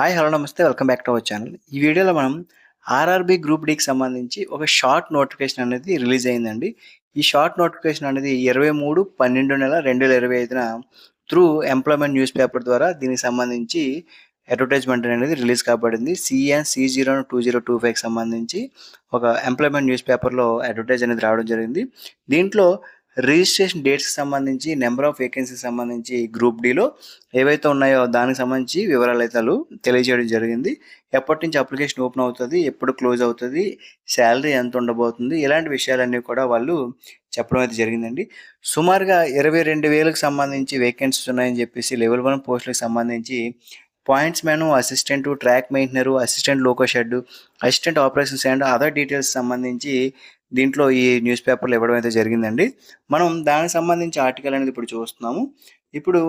Hi hello నమస్తే welcome back to our channel. ఈ వీడియోలో మనం ఆర్ఆర్బి గ్రూప్ డీకి సంబంధించి ఒక షార్ట్ నోటిఫికేషన్ అనేది రిలీజ్ అయిందండి. ఈ షార్ట్ నోటిఫికేషన్ అనేది ఇరవై మూడు పన్నెండు నెల రెండు వేల ఇరవై ఐదున త్రూ ఎంప్లాయ్మెంట్ న్యూస్ పేపర్ ద్వారా దీనికి సంబంధించి అడ్వర్టైజ్మెంట్ అనేది release కాబడింది. CEN C zero two zero two ఫైవ్కి సంబంధించి ఒక ఎంప్లాయ్మెంట్ న్యూస్ పేపర్లో అడ్వర్టైజ్ అనేది రావడం జరిగింది. దీంట్లో రిజిస్ట్రేషన్ డేట్స్కి సంబంధించి నెంబర్ ఆఫ్ వేకెన్సీకి సంబంధించి గ్రూప్ డిలో ఏవైతే ఉన్నాయో దానికి సంబంధించి వివరాలు అయితే తెలియజేయడం జరిగింది. ఎప్పటి నుంచి అప్లికేషన్ ఓపెన్ అవుతుంది ఎప్పుడు క్లోజ్ అవుతుంది శాలరీ ఎంత ఉండబోతుంది ఇలాంటి విషయాలన్నీ కూడా వాళ్ళు చెప్పడం అయితే జరిగిందండి. సుమారుగా ఇరవై రెండు వేలకు సంబంధించి వేకెన్సీస్ ఉన్నాయని చెప్పేసి లెవెల్ వన్ పోస్టులకు సంబంధించి pointsman assistant track maintainer assistant loco shed assistant operations and other details సంబంధించి దీంట్లో ఈ న్యూస్ పేపర్లు ఇవ్వడం అయితే జరిగిందండి. మనం దానికి సంబంధించి ఆర్టికల్ అనేది ఇప్పుడు చూస్తున్నాము. ఇప్పుడు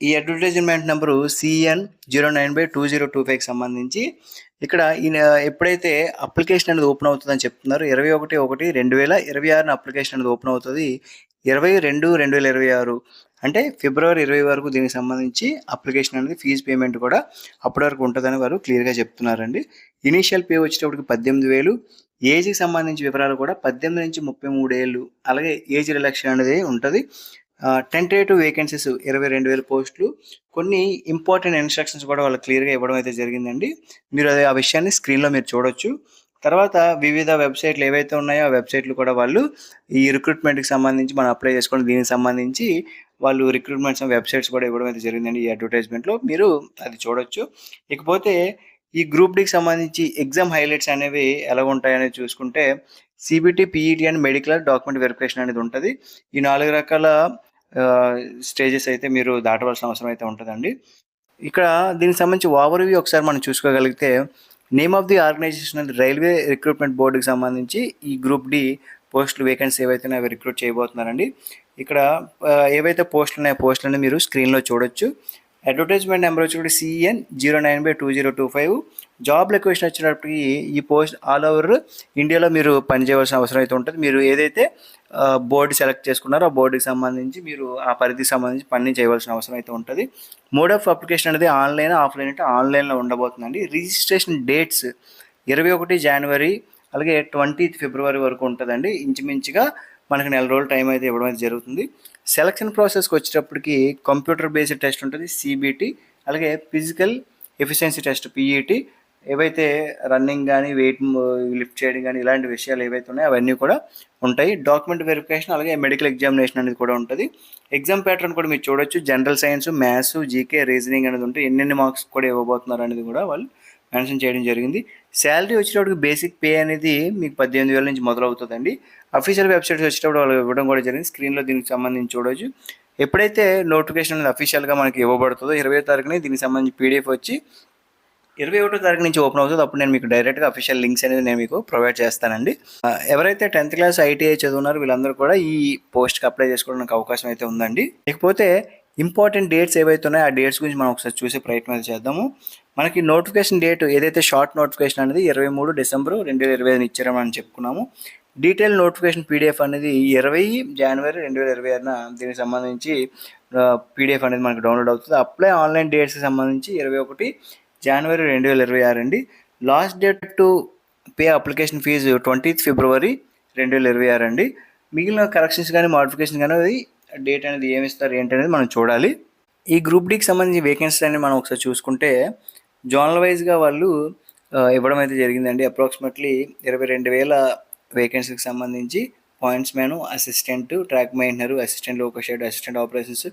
ఈ advertisement number CEN zero nine by two zero two ఫైవ్కి సంబంధించి ఇక్కడ ఈయన ఎప్పుడైతే అప్లికేషన్ అనేది ఓపెన్ అవుతుందని చెప్తున్నారు ఇరవై ఒకటి ఒకటి రెండు వేల ఇరవై ఆరున అప్లికేషన్ అనేది ఓపెన్ అవుతుంది. ఇరవై రెండు రెండు వేల ఇరవై ఆరు అంటే ఫిబ్రవరి ఇరవై వరకు దీనికి సంబంధించి అప్లికేషన్ అనేది ఫీజు పేమెంట్ కూడా అప్పటి వరకు ఉంటుందని వారు క్లియర్గా చెప్తున్నారండి. ఇనీషియల్ పే వచ్చేటప్పటికి పద్దెనిమిది వేలు ఏజ్కి సంబంధించి వివరాలు కూడా పద్దెనిమిది నుంచి ముప్పై మూడు ఏళ్ళు అలాగే ఏజ్ రిలక్షన్ అనేది ఉంటుంది. టెంటేటివ్ వేకెన్సీస్ ఇరవై రెండు వేల పోస్టులు. కొన్ని ఇంపార్టెంట్ ఇన్స్ట్రక్షన్స్ కూడా వాళ్ళు క్లియర్గా ఇవ్వడం అయితే జరిగిందండి. మీరు ఆ విషయాన్ని స్క్రీన్లో మీరు చూడొచ్చు. తర్వాత వివిధ వెబ్సైట్లు ఏవైతే ఉన్నాయో ఆ వెబ్సైట్లు కూడా వాళ్ళు ఈ రిక్రూట్మెంట్కి సంబంధించి మనం అప్లై చేసుకోవడం దీనికి సంబంధించి వాళ్ళు రిక్రూట్మెంట్స్ వెబ్సైట్స్ కూడా ఇవ్వడం అయితే జరిగిందండి ఈ అడ్వర్టైజ్మెంట్లో మీరు అది చూడొచ్చు. ఇకపోతే ఈ గ్రూప్ డికి సంబంధించి ఎగ్జామ్ హైలైట్స్ అనేవి ఎలా ఉంటాయనేది చూసుకుంటే CBT PET and medical document verification అనేది ఉంటుంది. ఈ నాలుగు రకాల స్టేజెస్ అయితే మీరు దాటవలసిన అవసరం అయితే ఉంటుందండి. ఇక్కడ దీనికి సంబంధించి ఓవర్వ్యూ ఒకసారి మనం చూసుకోగలిగితే name of the organization railway recruitment బోర్డుకి సంబంధించి ఈ గ్రూప్ డి పోస్టులు వేకెన్సీ ఏవైతే అవి రిక్రూట్ చేయబోతున్నారండి. ఇక్కడ ఏవైతే పోస్టులు ఉన్నాయో పోస్టులని మీరు స్క్రీన్లో చూడొచ్చు. అడ్వర్టైజ్మెంట్ నెంబర్ వచ్చి CEN zero nine by two zero two five job location వచ్చినప్పటికి ఈ పోస్ట్ ఆల్ ఓవర్ ఇండియాలో మీరు పనిచేయవలసిన అవసరం అయితే ఉంటుంది. మీరు ఏదైతే బోర్డు సెలెక్ట్ చేసుకున్నారో ఆ బోర్డుకి సంబంధించి మీరు ఆ పరిధికి సంబంధించి పని చేయవలసిన అవసరం అయితే ఉంటుంది. మోడ్ ఆఫ్ అప్లికేషన్ అనేది ఆన్లైన్ ఆఫ్లైన్ అంటే ఆన్లైన్లో ఉండబోతుందండి. రిజిస్ట్రేషన్ డేట్స్ ఇరవై ఒకటి జనవరి అలాగే ట్వంటీ ఫిబ్రవరి వరకు ఉంటుందండి. ఇంచుమించుగా మనకి నెల రోజులు టైం అయితే ఇవ్వడం అయితే జరుగుతుంది. సెలక్షన్ ప్రాసెస్కి వచ్చేటప్పటికి కంప్యూటర్ బేస్డ్ టెస్ట్ ఉంటుంది సిబిటి అలాగే ఫిజికల్ ఎఫిషియన్సీ టెస్ట్ పిఈటి ఏవైతే రన్నింగ్ కానీ వెయిట్ లిఫ్ట్ చేయడం కానీ ఇలాంటి విషయాలు ఏవైతే ఉన్నాయో అవన్నీ కూడా ఉంటాయి. డాక్యుమెంట్ వెరిఫికేషన్ అలాగే మెడికల్ ఎగ్జామినేషన్ అనేది కూడా ఉంటుంది. ఎగ్జామ్ ప్యాటర్న్ కూడా మీరు చూడొచ్చు. General science maths GK reasoning అనేది ఉంటే ఎన్నెన్ని మార్క్స్ కూడా ఇవ్వబోతున్నారు అనేది కూడా వాళ్ళు మెన్షన్ చేయడం జరిగింది. శాలరీ వచ్చేటప్పటికి బేసిక్ పే అనేది మీకు పద్దెనిమిది వేల నుంచి మొదలవుతుందండి. అఫీషియల్ వెబ్సైట్స్ వచ్చేటప్పుడు వాళ్ళు ఇవ్వడం కూడా జరిగింది. స్క్రీన్లో దీనికి సంబంధించి చూడవచ్చు ఎప్పుడైతే నోటిఫికేషన్ అనేది అఫీషియల్గా మనకి ఇవ్వబడుతుందో ఇరవై తారీఖుని దీనికి సంబంధించి పీడిఎఫ్ వచ్చి ఇరవై ఒకటో తారీఖు నుంచి ఓపెన్ అవుతుంది. అప్పుడు నేను మీకు డైరెక్ట్గా అఫీషియల్ లింక్స్ అనేది నేను మీకు ప్రొవైడ్ చేస్తానండి. ఎవరైతే టెన్త్ క్లాస్ ఐటీఐ చదువున్నారో వీళ్ళందరూ కూడా ఈ పోస్ట్కి అప్లై చేసుకోవడానికి అవకాశం అయితే ఉందండి. ఇకపోతే ఇంపార్టెంట్ డేట్స్ ఏవైతే ఉన్నాయో ఆ డేట్స్ గురించి మనం ఒకసారి చూసే ప్రయత్నం చేద్దాము. మనకి నోటిఫికేషన్ డేట్ ఏదైతే షార్ట్ నోటిఫికేషన్ అనేది ఇరవై మూడు డిసెంబర్ రెండు వేల ఇరవై ఐదు ఇచ్చారని చెప్పుకున్నాము. డీటెయిల్ నోటిఫికేషన్ పీడిఎఫ్ అనేది ఇరవై జనవరి రెండు వేల ఇరవై ఆరున దీనికి సంబంధించి పీడిఎఫ్ అనేది మనకు డౌన్లోడ్ అవుతుంది. అప్లై ఆన్లైన్ డేట్స్కి సంబంధించి ఇరవై ఒకటి జనవరి రెండు వేల ఇరవై ఆరు అండి. Last date to pay application fee twentieth February రెండు వేల ఇరవై ఆరు అండి. మిగిలిన కరెక్షన్స్ కానీ మోడిఫికేషన్ కానీ అది డేట్ అనేది ఏమి ఇస్తారు ఏంటి అనేది మనం చూడాలి. ఈ గ్రూప్ డీకి సంబంధించి వేకెన్సీ అనేది మనం ఒకసారి చూసుకుంటే జోనల్ వైజ్గా వాళ్ళు ఇవ్వడం అయితే జరిగిందండి. అప్రాక్సిమేట్లీ ఇరవై రెండు వేల వేకెన్సీకి సంబంధించి pointsman assistant track maintainer assistant loco shed assistant operations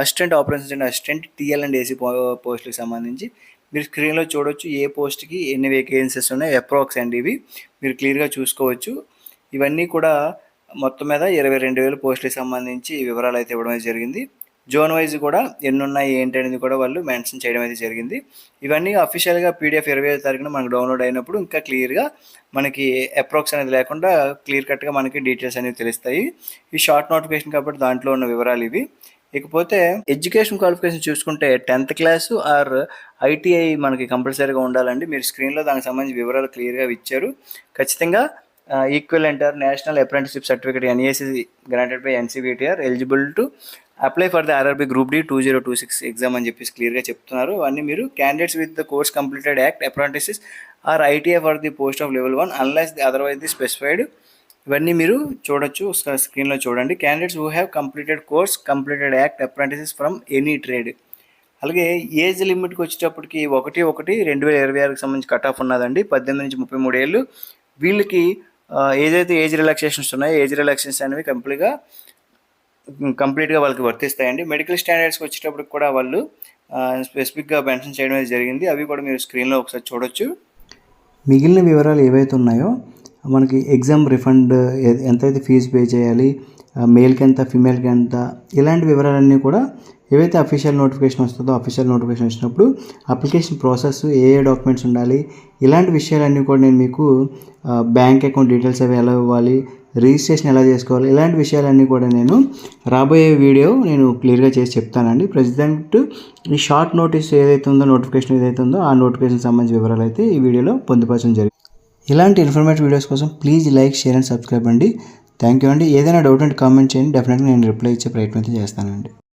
assistant operations and assistant TL and AC పోస్టులకు సంబంధించి మీరు స్క్రీన్లో చూడొచ్చు ఏ పోస్ట్కి ఎన్ని వేకెన్సీస్ ఉన్నాయి అప్రాక్స్ అండి ఇవి. మీరు క్లియర్గా చూసుకోవచ్చు. ఇవన్నీ కూడా మొత్తం మీద ఇరవై రెండు వేల పోస్టులకు సంబంధించి వివరాలు అయితే ఇవ్వడం అయితే జరిగింది. జోన్ వైజ్ కూడా ఎన్ని ఉన్నాయి ఏంటి అనేది కూడా వాళ్ళు మెన్షన్ చేయడం అయితే జరిగింది. ఇవన్నీ అఫీషియల్గా పీడిఎఫ్ ఇరవై ఐదు తారీఖున మనకు డౌన్లోడ్ అయినప్పుడు ఇంకా క్లియర్గా మనకి అప్రాక్స్ అనేది లేకుండా క్లియర్ కట్గా మనకి డీటెయిల్స్ అనేవి తెలుస్తాయి. ఈ షార్ట్ నోటిఫికేషన్ కాబట్టి దాంట్లో ఉన్న వివరాలు ఇవి. ఇకపోతే ఎడ్యుకేషన్ క్వాలిఫికేషన్ చూసుకుంటే టెన్త్ క్లాసు ఆర్ ఐటీఐ మనకి కంపల్సరీగా ఉండాలండి. మీరు స్క్రీన్లో దానికి సంబంధించి వివరాలు క్లియర్గా ఇచ్చారు. ఖచ్చితంగా equivalent national apprenticeship certificate NAC granted by NCVT eligible to apply for the RRB group D two zero two six exam అని చెప్పేసి క్లియర్గా చెప్తున్నారు. అన్నీ మీరు candidates with the course completed act apprentices or ITI for the post of level one unless the otherwise the specified ఇవన్నీ మీరు చూడొచ్చు స్క్రీన్లో చూడండి. Candidates who have completed course completed act apprentices from any trade అలాగే age లిమిట్కి వచ్చేటప్పటికి ఒకటి ఒకటి రెండు వేల ఇరవై ఆరుకి సంబంధించి కట్ ఆఫ్ ఉన్నదండి. పద్దెనిమిది నుంచి ముప్పై మూడు ఏళ్ళు. వీళ్ళకి ఏదైతే ఏజ్ రిలాక్సేషన్స్ ఉన్నాయో ఏజ్ రిలాక్సేషన్స్ అనేవి కంప్లీట్గా కంప్లీట్గా వాళ్ళకి వర్తిస్తాయండి. మెడికల్ స్టాండర్డ్స్కి వచ్చేటప్పుడు కూడా వాళ్ళు స్పెసిఫిక్గా మెన్షన్ చేయడం అనేది జరిగింది. అవి కూడా మీరు స్క్రీన్లో ఒకసారి చూడొచ్చు. మిగిలిన వివరాలు ఏవైతే ఉన్నాయో మనకి ఎగ్జామ్ రిఫండ్ ఎంతైతే ఫీజు పే చేయాలి మేల్కి ఎంత ఫిమేల్కి ఎంత ఇలాంటి వివరాలన్నీ కూడా ఏవైతే అఫీషియల్ నోటిఫికేషన్ వస్తుందో అఫీషియల్ నోటిఫికేషన్ వచ్చినప్పుడు అప్లికేషన్ ప్రాసెస్ ఏ ఏ డాక్యుమెంట్స్ ఉండాలి ఇలాంటి విషయాలన్నీ కూడా నేను మీకు బ్యాంక్ అకౌంట్ డీటెయిల్స్ అవి ఎలా ఇవ్వాలి రిజిస్ట్రేషన్ ఎలా చేసుకోవాలి ఇలాంటి విషయాలన్నీ కూడా నేను రాబోయే వీడియో నేను క్లియర్గా చేసి చెప్తానండి. ప్రజెంట్ ఈ షార్ట్ నోటీస్ ఏదైతే ఉందో నోటిఫికేషన్ ఏదైతే ఉందో ఆ నోటిఫికేషన్ సంబంధించిన వివరాలు అయితే ఈ వీడియోలో పొందుపరచడం జరిగింది. ఇలాంటి ఇన్ఫర్మేటివ్ వీడియోస్ కోసం please like share and subscribe అండి. థ్యాంక్ యూ అండి. ఏదైనా డౌట్ అండ్ కామెంట్ చేయండి. డెఫినెట్గా నేను రిప్లై ఇచ్చే ప్రయత్నం అయితే చేస్తానండి.